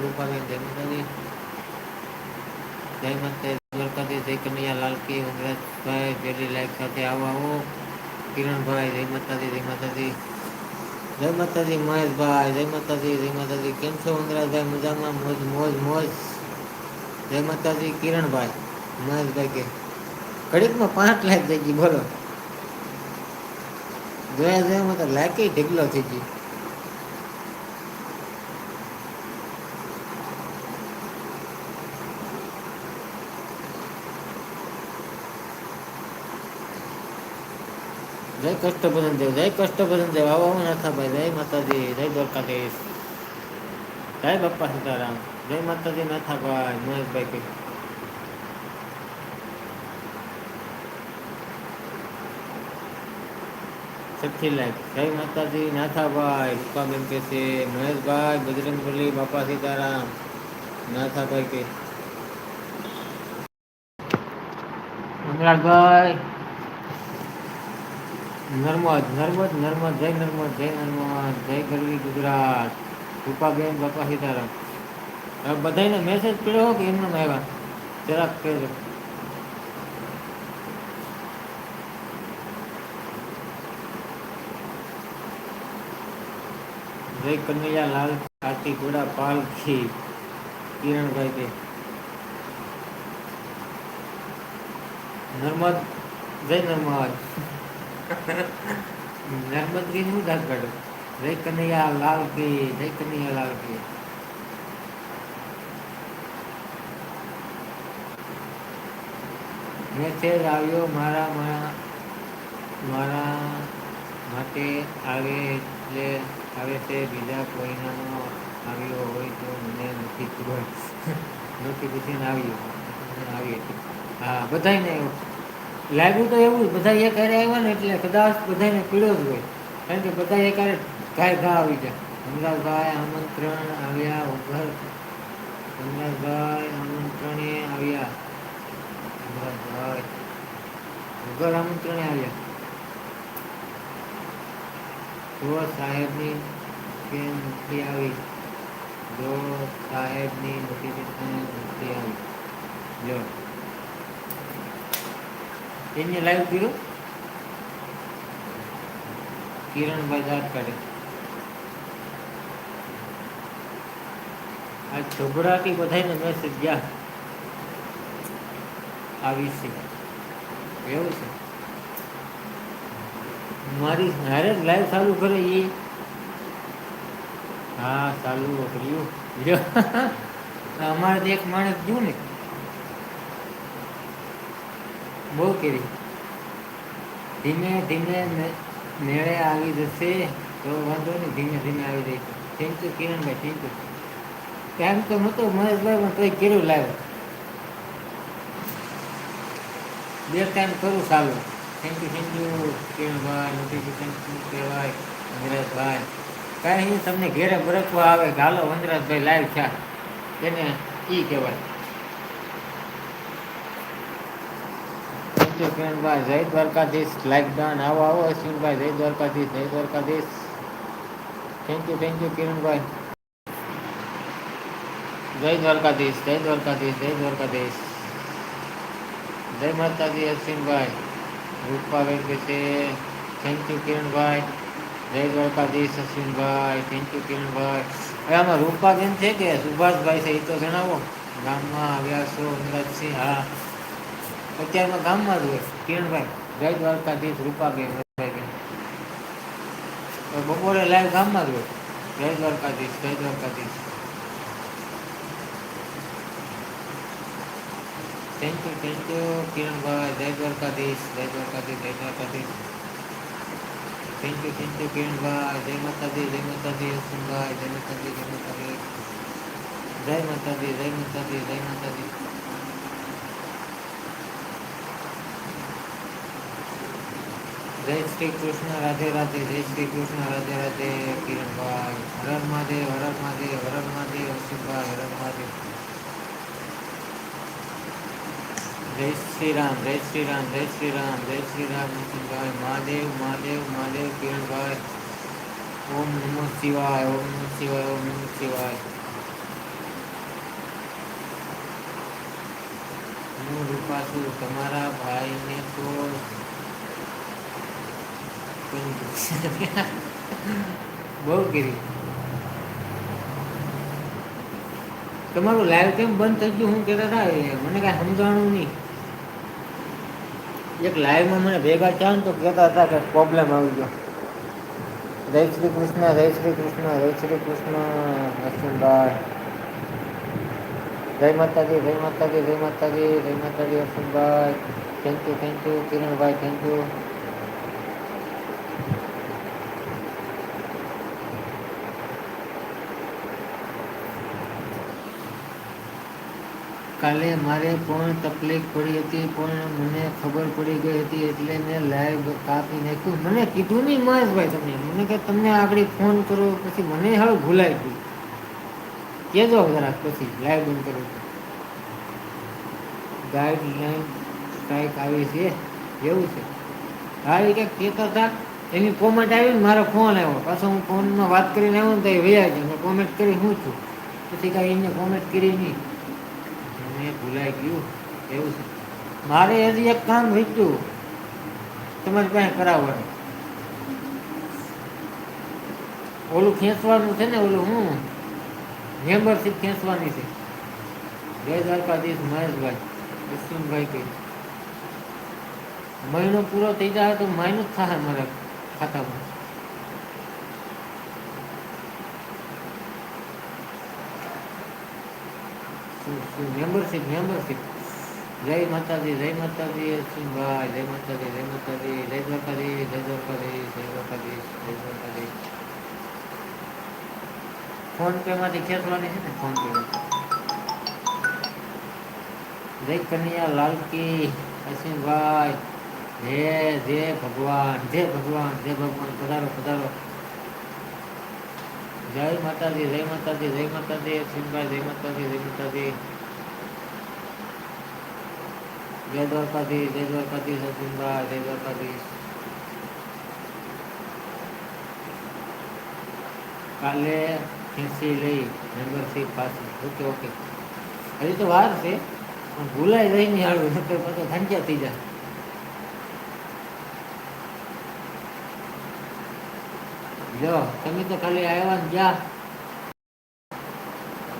આવો રૂપાબેન જય માતાજી જય માતા દ્વારકાધીશ, જય કનૈયા લાલ કી વનરાજભાઈ પેલી લાઈક સાથે આવો આવો. કિરણભાઈ, જય માતાજી જય માતાજી. જય માતાજી, મહેશભાઈ, જય માતાજી જય માતાજી. કેમ છો વનરાજભાઈ મજામાં? મોજ મોજ મોજ. જય માતાજી, કિરણભાઈ, મહેશભાઈ કે. ઘડીકમાં પાંચ લાખ થઈ ગઈ, બોલો. જોયા જોયામાં તો લાયક ઢીકલો થઈ ગયો કષ્ટભજન દેવ જય કષ્ટભજન દેવ આવો નાથા ભાઈ જય માતાજી જય દ્વારકાધીશ જય બાપ્પા સીતારામ જય માતાજી નાથાભાઈ મહેશભાઈ કે છઠ્ઠી લાઈક જય માતાજી નાથાભાઈ રૂપાબેન કે છે મહેશભાઈ બજરંગબલી બાપા સીતારામ નાથાભાઈ કે મંગળભાઈ નર્મદ નર્મદ નર્મદ જય નર્મદ જય નર્મદ જય ગરવી ગુજરાત રૂપાબેન બાપા સીતારામ હવે બધાને મેસેજ પડ્યો કે એમને આવ્યા જરાક કહેજો જય કનૈયા લાલ કાતીગુડા પાલખી કિરણભાઈ કે નર્મદ જય નર્મદ નર્મદગીરી નું દાંત કાઢો. જય કનૈયા લાલ કી જય કનૈયા લાલ કી? મેસેજ આવ્યો મારા મારા માટે આવે એટલે આવે છે. બીજા કોઈનાનો આવ્યો હોય તો મને નથી ખબર. પૂછીને આવ્યો. આવી હા બધાને લાગ્યું તો એવું જ બધા એક હારે આવ્યા ને એટલે કદાચ બધાને પીડ્યો જ હોય કારણ કે બધા એક હારે ગાય ઘા આવી જાય હમરાજભાઈ આમંત્રણ આવ્યા ઉભર હમરાજભાઈ આમંત્રણે આવ્યા હમરાજભાઈ ઉભર આમંત્રણે આવ્યા જો સાહેબની કેમ નથી આવી જો સાહેબની નોટિફિકેશન નથી આવી જો એને લાઈવ કર્યું? કિરણભાઈ કાઢે આ છોકરાથી બધાને મેસેજ ગયા. આવી છે. એવું છે. મારી હારે લાઈવ ચાલુ કરે એ. હા, ચાલુ કર્યું અમારે એક માણસ ગયું ને. બહુ કરી. ધીમે ધીમે મેળે આવી જશે તો વાંધો નહીં, ધીમે ધીમે આવી જશે thank you Kiranbhai thank you time તો નહોતો મહેશભાઈ પણ તોય કર્યું લાવ્યો બે ટાઈમ કરું સારું thank you thank you Kiranbhai notification શું કહેવાય? વનરાજભાઈ કાંઈ તમને ઘેરે બરકવા આવે ગાલો વનરાજભાઈ લાઈવ છે. એને એ કહેવાય. યુ કિરણભાઈ જય દ્વારકાધીશ. લાઈક ડન આવો આવો, અશ્વિનભાઈ. જય દ્વારકાધીશ જય Dwarkadhish. Thank you thank you Kiranbhai. જય દ્વારકાધીશ જય દ્વારકાધીશ જય દ્વારકાધીશ. જય માતાજી, અશ્વિનભાઈ. રૂપાબેન કે છે. Thank you Kiranbhai. જય દ્વારકાધીશ, અશ્વિનભાઈ. Thank you Kiranbhai. હવે આમાં રૂપાબેન છે કે સુભાષભાઈ છે એ તો જણાવો. ગામમાં આવ્યા છો અંદાજસિંહ હા. અત્યારમાં ગામમાં જ હોય, કિરણભાઈ. જય દ્વારકાધીશ, રૂપાબેન ભાઈ બપોરે લાઈવ ગામમાં જ હોય. જય દ્વારકાધીશ જય Dwarkadhish. Thank you thank you Kiranbhai. જય દ્વારકાધીશ જય દ્વારકાધીશ જય Dwarkadhish. Thank you thank you Kiranbhai. જય માતાજી જય માતાજી અશ્વિનભાઈ જય માતાજી જય માતાજી. જય માતાજી જય માતાજી જય માતાજી. જય શ્રી કૃષ્ણ રાધે રાધે જય શ્રી કૃષ્ણ રાધે રાધે કિરણભાઈ હર મહાદેવ હર મહાદેવ હર મહાદેવ અશ્વિનભાઈ હર મહાદેવ જય શ્રી રામ જય શ્રી રામ જય શ્રી રામ જય શ્રી રામ અશ્વિનભાઈ મહાદેવ મહાદેવ મહાદેવ કિરણભાઈ ઓમ નમઃ શિવાય ઓમ નમઃ શિવાય ઓમ નમઃ શિવાય હું રૂપા છું તમારા ભાઈને તો બહુ કરી. તમારું લાઈવ કેમ બંધ થઈ ગયું હું કેતા હતા મને કાંઈ સમજાણું નહીં. એક લાઈવમાં મને ભેગા થયા ને તો કહેતા હતા કે પ્રોબ્લેમ આવી ગયો. જય શ્રી કૃષ્ણ, જય શ્રી કૃષ્ણ, જય શ્રી કૃષ્ણ અશ્વિનભાઈ જય માતાજી જય માતાજી જય માતાજી જય માતાજી Ashwinbhai thank you thank you Kiranbhai thank you કાલે મારે પણ તકલીફ પડી હતી, પણ મને ખબર પડી ગઈ હતી એટલે મેં લાઈવ કાપી નાખ્યું. મને કીધું નહીં મહેશભાઈ તમને મને કે તમને આગળ ફોન કરો, પછી મને હવે ભૂલાઈ ગયું. કહેજો જરાક પછી લાઈવ બંધ કરો. ગાઈડલાઈન સ્ટ્રાઇક આવી છે. એવું છે. હા, એ કંઈક કહેતા હતા. એની કોમેન્ટ આવી ને મારો ફોન આવ્યો. પાછો હું ફોનમાં વાત કરીને આવ્યો ને તો એ વૈયા ગયો. કોમેન્ટ કરી, હું છું? પછી કાંઈ એને કોમેન્ટ કરી નહીં. ભૂલાઈ ગયું, એવું છે. મારે હજી એક કામ વીત્યું તમારી પાસે કરાવવાનું. ઓલું ખેંચવાનું છે ને ઓલું, હું? મેમ્બરશીપ ખેંચવાની છે. જય દ્વારકાધીશ મહેશભાઈ વિષ્ણુભાઈ કઈ મહિનો પૂરો થઈ જાય તો મહિનો જ થાય મારા ખાતામાં. મેમ્બરશીપ મેમ્બરશીપ જય માતાજી જય માતાજી અશ્વિનભાઈ જય માતાજી જય માતાજી જય દ્વારકાધીશ જય દ્વારકાધીશ જય દ્વારકાધીશ જય દ્વારકાધીશ ફોન પે માંથી ખેંચવાની છે ને ફોન પે જય કન્યા લાલકી અશ્વિનભાઈ જય જય ભગવાન જય ભગવાન જય ભગવાન પધારો પધારો જય માતાજી જય માતાજી જય માતાજી સિંહભાઈ જય માતાજી જય માતાજી. જય દ્વારકાધી જય દ્વારકાધી સચિનભાઈ જય દ્વારકાધી કાલે ખેંચી લઈ મેમ્બરશીપ પાસે ઓકે ઓકે. હજી તો વાર છે, પણ ભૂલાઈ જઈ નહીં હાડું નકર પાછો ખાંચ્યા થઈ જાય. જો તમે તો ખાલી આવ્યા જા.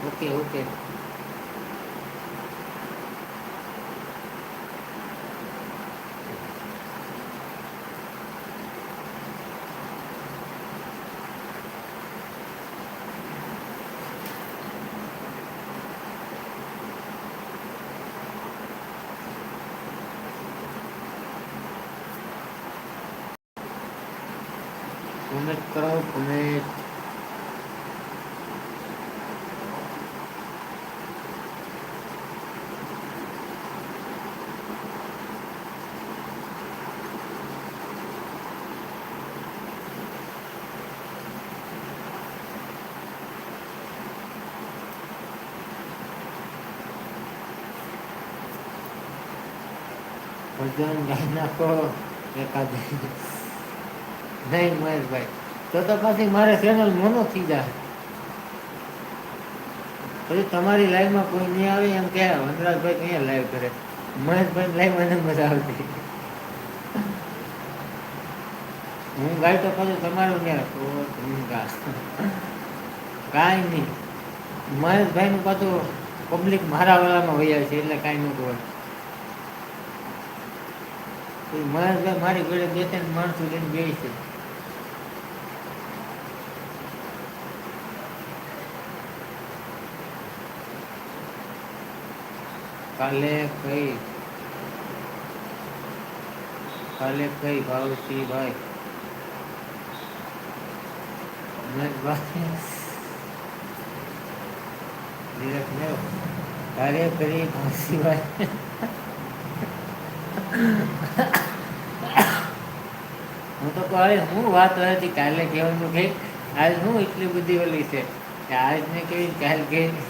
ઓકે ઓકે કોમેન્ટ કરો કોમેન્ટ ભજન ગાઈ નાખો એકાદ નહીં મહેશભાઈ. તો તો પછી મારે ચેનલ મોનો થઈ જાય. પછી તમારી લાઈવમાં કોઈ નહીં આવે એમ કે વનરાજભાઈ કઈ લાઈવ કરે? મહેશભાઈ લાઈવ મને મજા આવતી. હું ગાય તો પછી તમારું ને કાંઈ નહીં. મહેશભાઈનું પાછું પબ્લિક મારા વાળામાં વૈયા છે એટલે કાંઈ ન હોય. મહેશભાઈ મારી ઘરે બે ત્રણ માણસો લઈને બે છે. કાલે કઈ? કાલે કઈ ભાવથી ભાઈ? કાર્ય કરી ભાવસીભાઈ હું તો કહે હું વાત હતી કાલે કહેવાનું કે આજ હું એટલી બધી ઓલી છે? કે આજ ને કેવી કાલ કેવી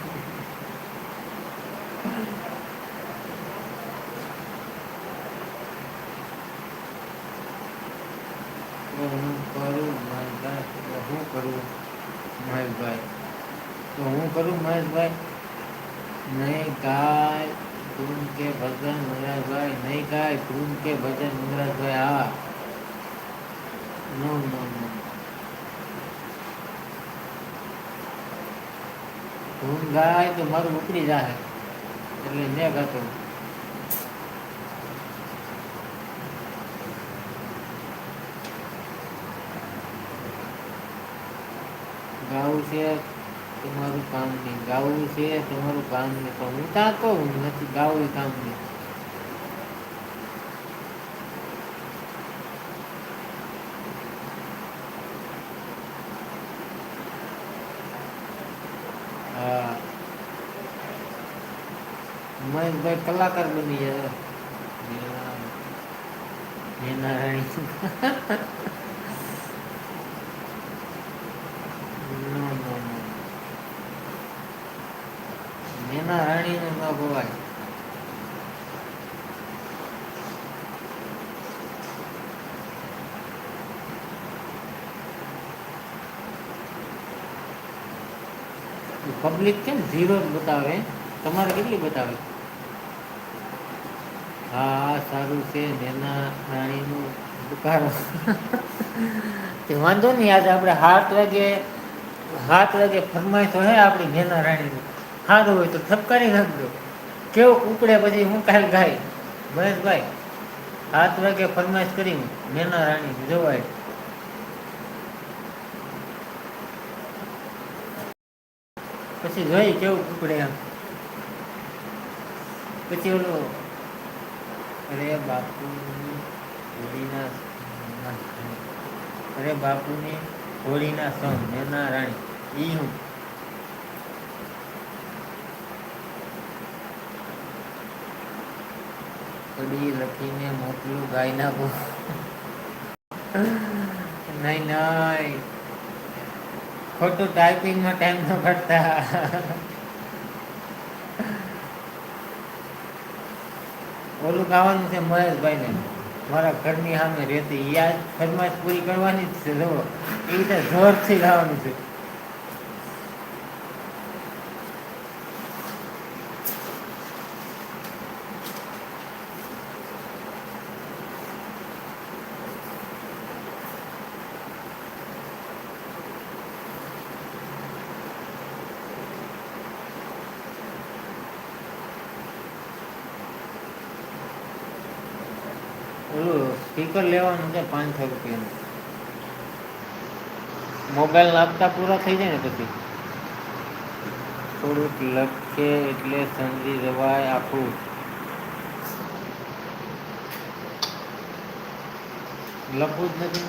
તો હું કરું મહેશભાઈ તો હું કરું મહેશભાઈ તો હું કરું મહેશભાઈ નહીં ગાય ધૂન કે ભજન મુરાજભાઈ નહીં ગાય ધૂન કે ભજન મુરાજભાઈ હા નો નો નો ધૂન ગાય તો મારું ઉપડી જાય એટલે ને ગાતો ગાવું છે, તમારું કામ નહીં ગાવું છે, તમારું કામ નહીં પણ હું ત્યાં હું નથી ગાવું કામ નહીં મહેશભાઈ કલાકાર બની જાય મીના રાણી નો નો નો મીના રાણીનું ન ગવાય પબ્લિક કેમ ઝીરો બતાવે. તમારે કેટલી બતાવે? હા, સારું છે, નેના રાણીનું દુકારો તે વાંધો નહીં, આજે આપણે સાત વાગે સાત વાગે ફરમાઈશ હોય આપણી નેના રાણીનું. સારું હોય તો ઠપકારી નાખજો. કેવું ઉપડે પછી હું કાલ ગાય. મહેશભાઈ સાત વાગે ફરમાઈશ કરી નેના રાણી જોવાય. પછી જોઈ કેવું ઉપડે એમ. પછી ઓલું, અરે બાપુ, હોળીના અરે બાપુની હોળીના સોંગ મેના રાણી. ઈ હું. કડી લખીને મોકલું ગાય નાખું નહીં નહીં. ખોટું ટાઈપિંગમાં ટાઈમ ન કાઢતા. ઓલું ગાવાનું છે મહેશભાઈને. મારા ઘરની સામે રહેતી. યાદ ફરમાશ પૂરી કરવાની જ છે જો એ રીતે જોરથી ગાવાનું છે ઓલું સ્પીકર લેવાનું છે પાંચસો રૂપિયાનું. મોબાઈલ આપતા પૂરા થઈ જાય ને પછી? થોડુંક લખે એટલે સમજી જવાય આખું. લખવું જ નથી.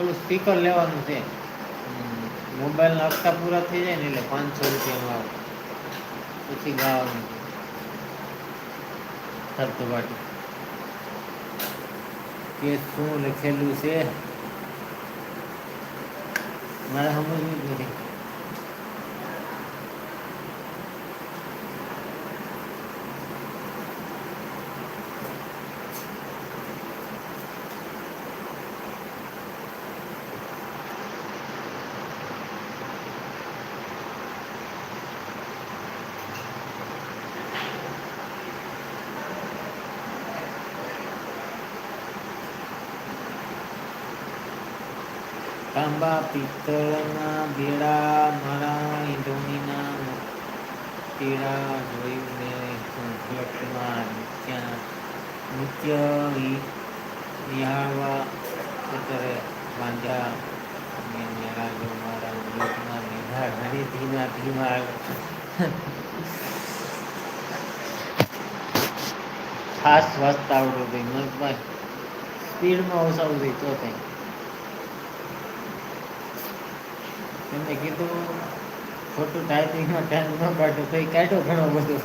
ઓલું સ્પીકર લેવાનું છે. મોબાઈલ આપતા પૂરા થઈ જાય ને એટલે પાંચસો રૂપિયામાં આવે. પછી ગાવાનું. થરતું વાટી કે શું લખેલું છે? મારે સમજ નથી. પિત્તળના બેડા મારા ઈંધોણીના તેડા જોયું મેં સંકટમાં નૃત્ય નૃત્ય નિહાળવા અત્યારે બાંધ્યા અને મેળા જો મારા ઉદ્યોગમાં મેઘા ઘણી ધીમા ધીમા ખાસ વાંચતા આવડું ભાઈ, મગભાઈ, સ્પીડમાં ઓછા ઊભી તો કંઈ. એમને કીધું, ખોટું ટાઈપિંગમાં ટાઈમ ન કાઢો તો કાઢો ઘણો બધો.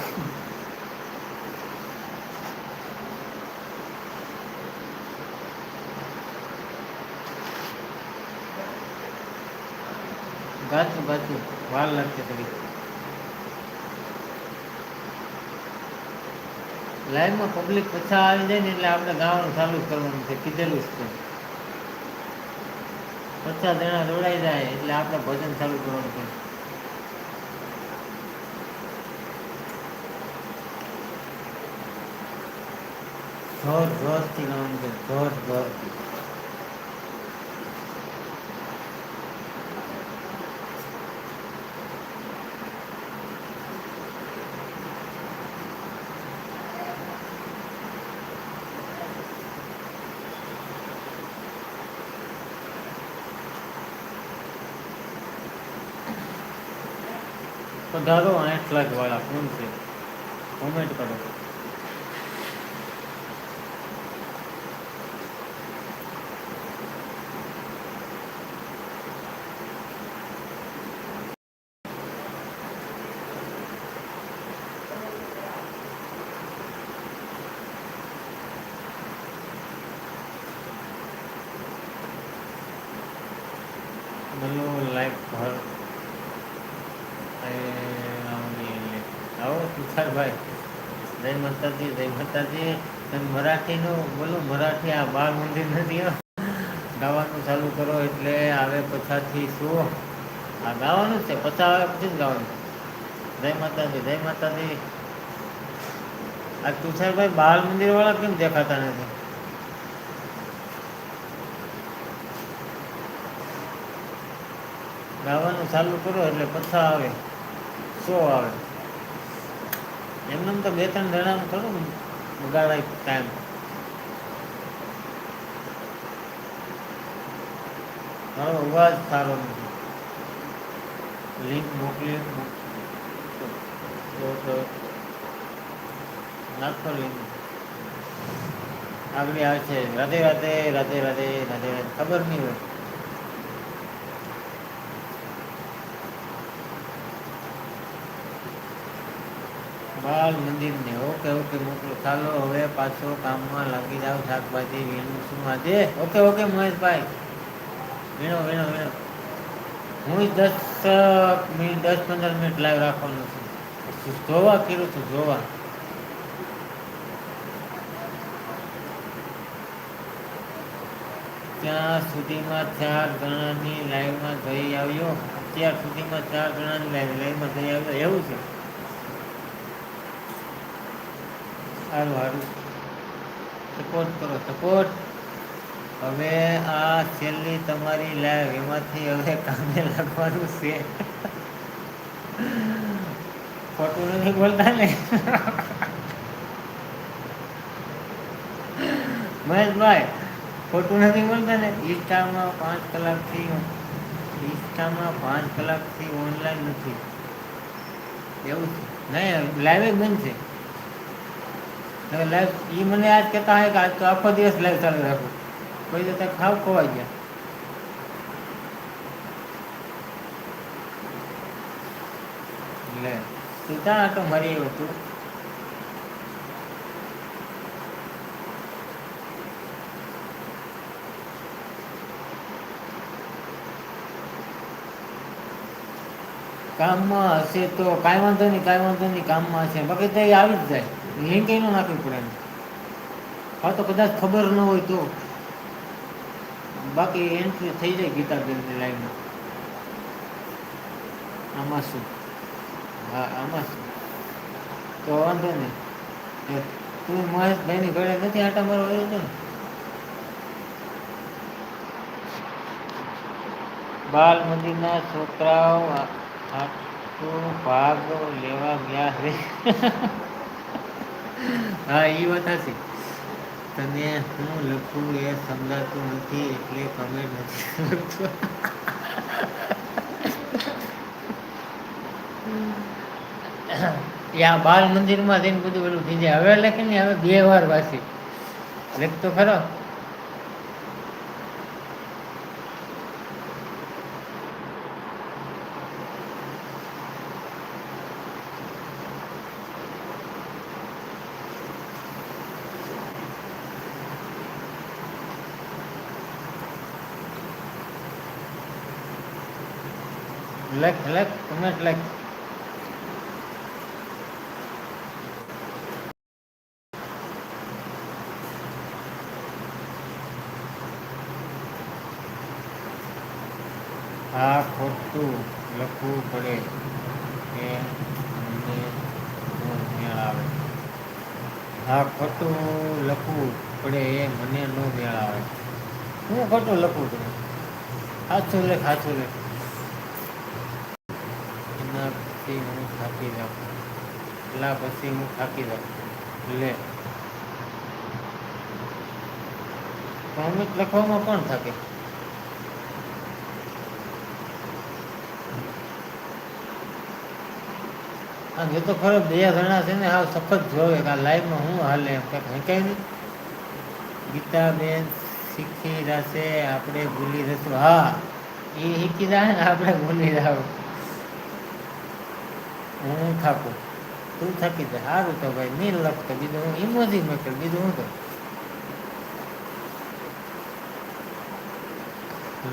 ગાતું ગાતું, વાર લાગશે થોડી લાઈવમાં પબ્લિક પછા આવી જાય ને એટલે આપણે ગાવાનું ચાલુ જ કરવાનું છે, કીધેલું જ છે. પચાસ જણા દોડાઈ જાય એટલે આપણે ભજન ચાલુ કરવાનું છે. જોર જોરથી ગાવાનું છે જોર જોરથી પધારો આઠ લાખ વાળા કોણ છે કોમેન્ટ કરો લાઈફ લાઈક ભર આવો તુષારભાઈ. જય માતાજી જય માતાજી. તમે મરાઠીનું, બોલો, મરાઠી આ બાળ મંદિર નથી. ગાવાનું ચાલુ કરો એટલે આવે પછાથી શું? આ ગાવાનું છે, પછા આવે પછી જ ગાવાનું. જય માતાજી જય માતાજી. આ તુષારભાઈ બાળ મંદિર વાળા કેમ દેખાતા નથી? ગાવાનું ચાલુ કરો એટલે પછા આવે. શું આવે? એમને તો બે ત્રણ જણાનું થોડું બગાડાય ટાઈમ મારો અવાજ સારો નથી. લિંક મોકલી નાખો લિંક આગળ આવે છે. રાધે રાધે રાધે રાધે રાધે રાધે. ખબર નહીં હોય. બાલ મંદિર ને ઓકે ઓકે, મોકલો. ચાલો, હવે પાછો કામમાં લાગી જાવ શાકભાજી, વીણું. શું આજે? ઓકે ઓકે, મહેશભાઈ. વીણો વીણો વીણો. હું દસ મિનિટ દસ પંદર મિનિટ લાઈવ રાખવાનું છું. જોવા કીધું છું જોવા. ત્યાં સુધીમાં ચાર જણાની લાઈવમાં જઈ આવ્યો. અત્યાર સુધીમાં ચાર જણાની લાઈવ લાઈવમાં જઈ આવ્યો. એવું છે. સારું સારું. સપોર્ટ કરો, સપોર્ટ. હવે આ છેલ્લી તમારી લાઈવ એમાંથી હવે કામે લાગવાનું છે. ખોટું નથી બોલતા ને. મહેશભાઈ, ખોટું નથી બોલતા ને. ઇન્સ્ટામાં પાંચ કલાકથી ઇન્સ્ટામાં પાંચ કલાકથી ઓનલાઈન નથી. એવું છે. નહીં લાઈવ જ છે. મને આજ કહેતા હોય કે આજ તો આખો દિવસ લાઈવ ચાલુ રાખું. કોઈ ખાવ ખોવાઈ ગયા. લે તું આટો મારી આવ્યો તું કામમાં હશે તો કાંઈ વાંધો નહીં, કાંઈ વાંધો નહીં, કામમાં હશે. બાકી તો આવી જ જાય. લિંક એનું નાખવી પડે હા તો કદાચ ખબર ન હોય તો. બાકી એન્ટ્રી થઈ જાય ગીતાબેનની લાઈનમાં. આમાં શું? હા, આમાં શું? તો વાંધો નહીં. તું મહેશભાઈની ઘરે નથી આટા મારો આવ્યો હતો બાલ મંદિરના છોકરાઓ આ- ભાગ લેવા ગયા છે. હા એ વાત હશે તને હું લખું એ સમજાતું નથી એટલે કમેન્ટ નથી લખતો. યા બાલ મંદિરમાં જઈને બધું પેલું થઈ જાય. હવે લખે ને હવે બે વાર વાસી લખતો ખરો? લખ લાઈક કમેન્ટ લાઈક આ ખોટું લખવું પડે કે મને મેળ આવે હા ખોટું લખવું પડે એ મને નો મેળ આવે હું ખોટું લખું પડે? સાચું લેખ સાચું લેખ એના પછી હું થાકી જાઉં એટલા પછી હું થાકી જાઉં લે. કોમિક લખવામાં કોણ થાકે? આ એ તો ખરો, બે જણા છે ને હા સખત જોવે કે આ લાઈફમાં હું હાલે એમ કંઈક હંકાય નહીં? ગીતાબેન શીખી જશે, આપણે ભૂલી જશું. હા, એ શીખી જાય ને, આપણે ભૂલી જાવ હું થાકું. તું થકી જાય. સારું તો ભાઈ, નહીં લખતો બીજું હું ઇમોજી મેકર બીજું હું કરું?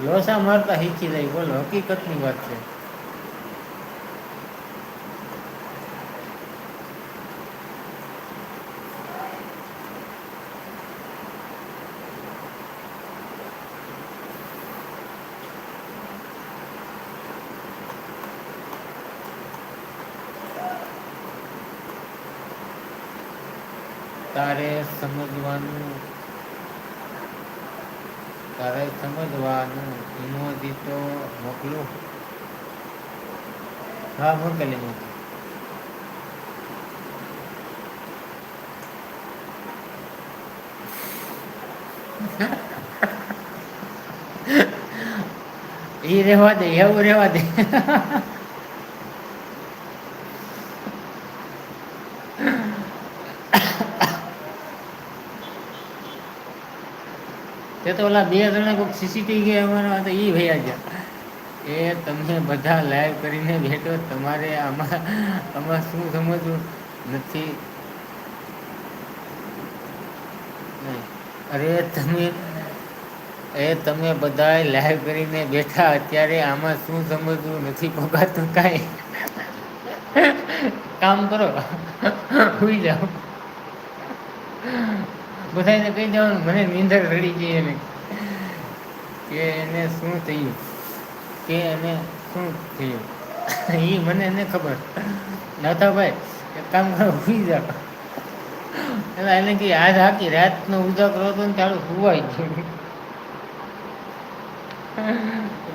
લોસા મારતા શીખી જાય. બોલો, હકીકતની વાત છે. તારે સમજવાનું તારે સમજવાનું ઇમોજી તો મોકલું. હા, મોકલી મોકલી એ રહેવા દે, એવું રેવા દે. તે ઓલા બે જણા કોઈક સીસીટીવી અમારા તો એ ભૈયા ગયા. એ તમે બધા લાઈવ કરીને બેઠો, તમારે આમાં આમાં શું સમજવું? નથી. અરે તમે, એ તમે બધા લાઈવ કરીને બેઠા, અત્યારે આમાં શું સમજવું? નથી પગાતું કાંઈ. કામ કરો. સુઈ જાઓ. બધાને કહી દેવાનું, મને નીંદર રડી ગઈ એને. કે એને શું થયું? કે એને શું થયું? એ મને એને ખબર. નતા ભાઈ એક કામ કરો સુઈ જાઓ. એટલે એને કે આજ આખી રાતનો ઉજાગરો હતો ને ચાલુ સુવાઈ ગયું.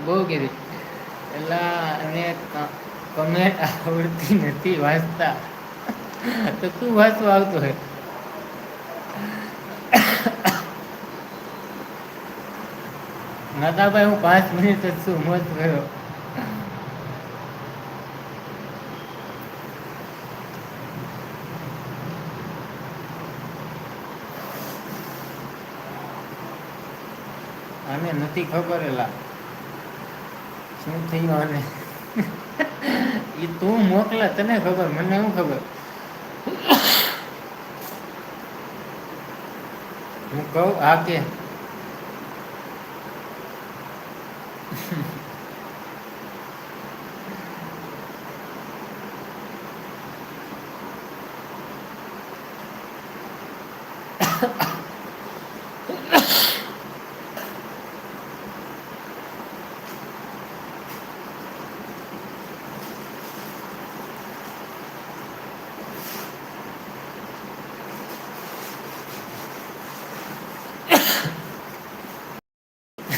બહુ કીધી. એટલે એને કમેન્ટ આવડતી નથી વાંચતા. તો શું વાંચવા આવતું હોય? નાતાભાઈ હું પાંચ મિનિટ જ છું મોત કર્યો આને નથી ખબર એલા. શું થયું આને? એ તું મોકલે, તને ખબર, મને શું ખબર? હું કહું, આ કે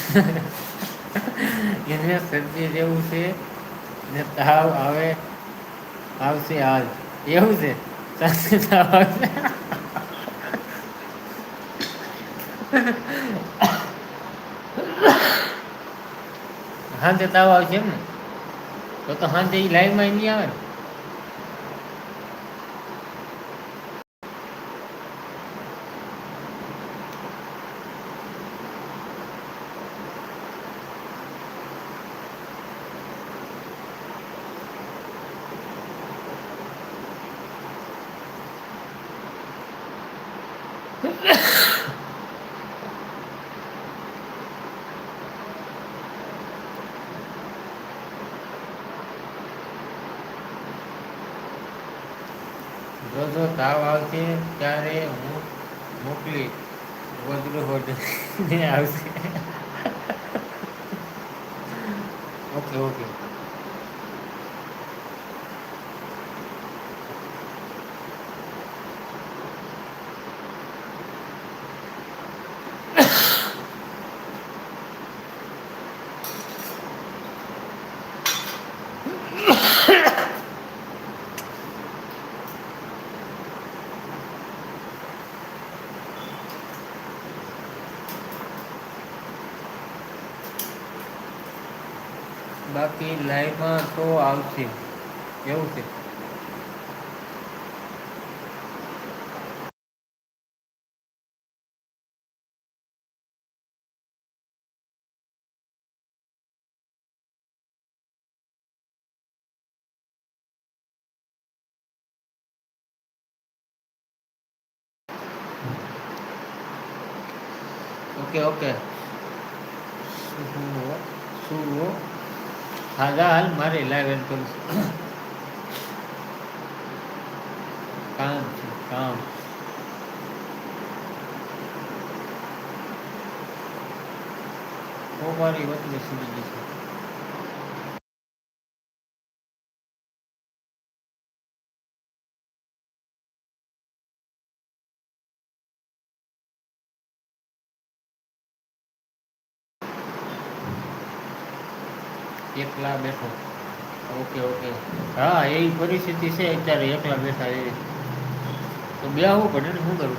એને શરદી જેવું છે ને તાવ આવે, આવશે આજ. એવું છે? શરદી તાવ આવશે હાંજે તાવ આવશે એમ ને તો તો હા તે લાઈવમાં નહીં આવે ને? જો જો તાવ આવશે ત્યારે હું મોકલી વજ્ર હોટલ આવશે. ઓકે ઓકે બાકી લાઈવમાં તો આવશે એવું છે ઓકે ઓકે. શું હાજા હાલ મારે લાઈવ એન્ડ કરું. કામ છે, કામ. હું મારી વતને ગઈ છે. એકલા બેઠો. Okay okay. હા એવી પરિસ્થિતિ છે અત્યારે એકલા બેઠા એવી તો બે પડે ને, શું કરું?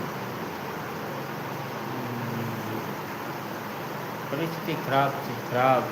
પરિસ્થિતિ ખરાબ છે, ખરાબ.